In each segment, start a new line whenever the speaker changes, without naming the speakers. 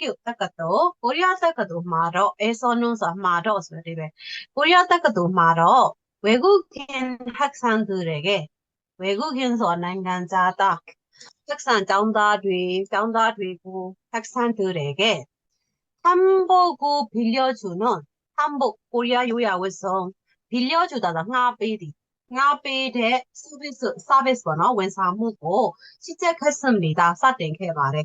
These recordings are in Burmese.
유타카도 코리아타카도 말어 에서누사 말어 소리베 코리아타카도 말어 외국인 학생들에게 외국인 소난간자다 학생 장다들이 장다들이고 학생들에게 한복을 빌려주는 한복 코리아 요야에서 빌려주다는 아베디 아베의 서비스 서비스나 원상무고 시작했습니다. 사된 개발에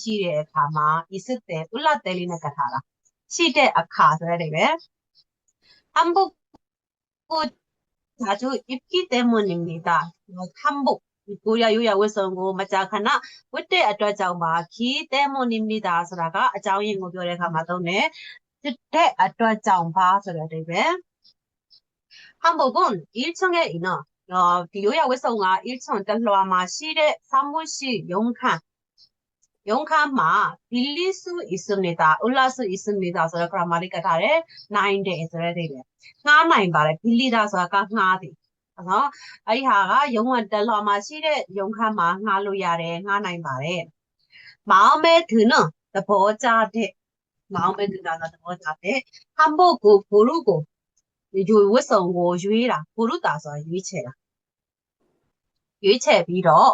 ရှိတဲ့အခါမှာ 있을 때 울라 때리는 거다라 ရှိတဲ့အခါဆိုတဲ့ပဲ 한복 자주 입기 때문입니다. 한복 고야 요야 외성고 마자카나 그때အတွက်ကြောင့်ပါ기 때문입니다.ဆိုတာကအကြောင်းရင်းကိုပြောတဲ့အခါမှာသုံးတယ်တဲ့အတွက်ကြောင့်ပါဆိုတဲ့အဓိပ္ပာယ် 한복은 1층에 있는 어, 요야 외성가 1층 달러마 시대 사무실 용칸 용칸마 빌릴 수 있습니다. 올라 수 있습니다. ဆိုတဲ့ grammar ကထားတယ်နိုင်တယ်ဆိုတဲ့အဓိပ္ပာယ်ငှားနိုင်ပါတယ်빌리다ဆိုတာကငှားတယ်နော်အဲ့ဒီဟာကရုံးဝတလောမှာရှိတဲ့ရုံးခန်းမှာငှားလို့ရတယ်ငှားနိုင်ပါတယ်마음에드는သဘောကျတဲ့마음에드는သဘောကျတဲ့한복을고르고ရွေဝတ်စုံကိုရွေးတာ고르다ဆိုတာရွေးချယ်တာရွေးချယ်ပြီးတော့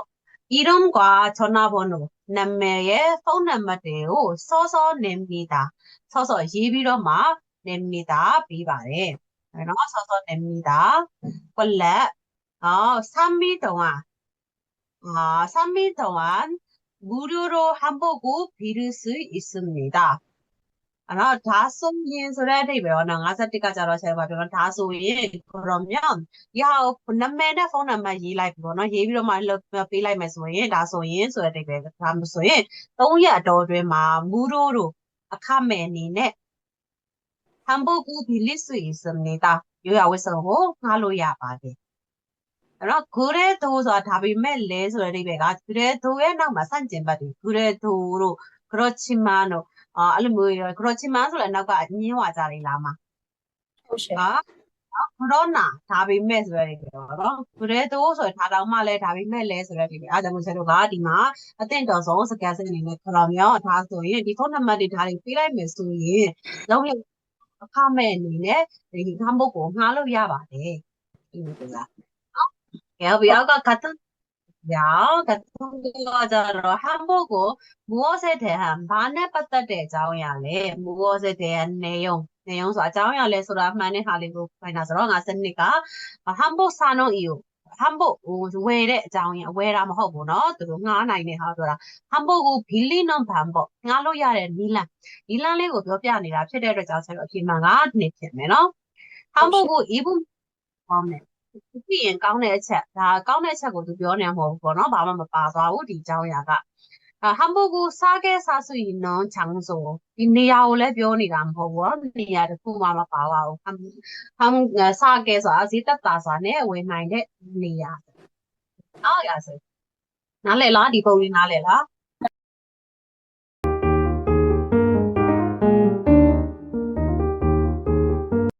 이름과 전화번호, 남매의 성남마대로 써서 냅니다. 써서 11어마 냅니다. 비바에. 그래서 써서 냅니다. 원래 어, 3일 동안 어, 3일 동안 무료로 한복을 빌릴 수 있습니다. အဲ့တော့ဒါဆိုရင်ဆိုတဲ့အဓိပ္ပာယ်ရောနော်51ကကြတော့ဆရာကပြောတော့ဒါဆိုရင်ကရောမြောင်းရအောင်နာမည်နဲ့ဖုန်းနံပါတ်ရေးလိုက်ပြီပေါ့နော်ရေးပြီးတော့မှပေးလိုက်မယ်ဆိုရင်ဒါဆိုရင်ဆိုတဲ့အဓိပ္ပာယ်ဒါမဆိုရင်3ရက်တော်တွင်မှာမူရိုးတို့အခမဲ့အနေနဲ့ဟမ်ဘူကူဘီလစ်ဆွေစမ်နေတာရိုးရဝစ်စုံကိုငှားလို့ရပါတယ်အဲ့တော့ဂူရဲဒိုးဆိုတာဒါပေမဲ့လဲဆိုတဲ့အဓိပ္ပာယ်ကဂူရဲဒိုးရဲ့နောက်မှာဆန့်ကျင်ဘက်တွေဂူရဲဒိုးတို့ကရောချီမာနို အာအဲ့လိုမျိုးရောဂရောချင်မန်းဆိုလည်းနောက်ကညင်းဝါကြလေးလာမှာ
ဟုတ်ရှင်
ဟာနော်ကရောနာဒါပေမဲ့ဆိုရတယ်ပြောတော့ဘရဲတိုးဆိုရင်ဒါတောင်မှလည်းဒါပေမဲ့လဲဆိုရတယ်အားလုံးဆက်တော့ကဒီမှာအသင့်တော်ဆုံးစကန်စနေနဲ့ခရောင်ရောဒါဆိုရင်ဒီဖုန်းနံပါတ်တွေဒါတွေပေးလိုက်မယ်ဆိုရင်လုံးလုံးအခမဲ့အနေနဲ့ဒီခမ်းဘုတ်ကိုငှားလို့ရပါတယ်ဒီလိုကဲဘီအောက်ကကတ် 야, 같은 거잖아. 한복은 무엇에 대한 반에 빠따대 자오야래. 무엇에 대한 내용. 내용 소 자오야래 소라 만에 하리고 파이나서 nga 스니까 한복 사는 이유. 한복 왜래 자오야. 왜라 뭐 하고 너. 또 nga 나이네 하ပြောတာ 한복을 빌리는 방법. ngalo 야래 니란. 니란 လေးကိုပြောပြနေတာဖြစ်တဲ့အတွက်ကြောင့်ဆက်ပြီးအပြင်မှာကနေဖြစ်မယ်နော်. 한복을 입은 다음에 ကြ ည့်ရင်ကောင်းတဲ့အချက်ဒါကောင်းတဲ့အချက်ကိုသူပြောနေမှာမဟုတ်ဘူးပေါ့နော်ဘာမှမပါသွားဘူးဒီအကြောင်းအရာကအာဟမ်ဘူဂူစားခဲ့စားစုရင်နော်ချောင်းဆိုဒီနေရာကိုလည်းပြောနေတာမဟုတ်ဘူးနော်နေရာတစ်ခုမှမပါပါဘူးဟမ်ဟမ်စားခဲ့ဆိုတာဈေးတက်တာဆိုတာနဲ့ဝင်နိုင်တဲ့နေရာအော်ရဆိုနားလည်လားဒီပုံလေးနားလည်လား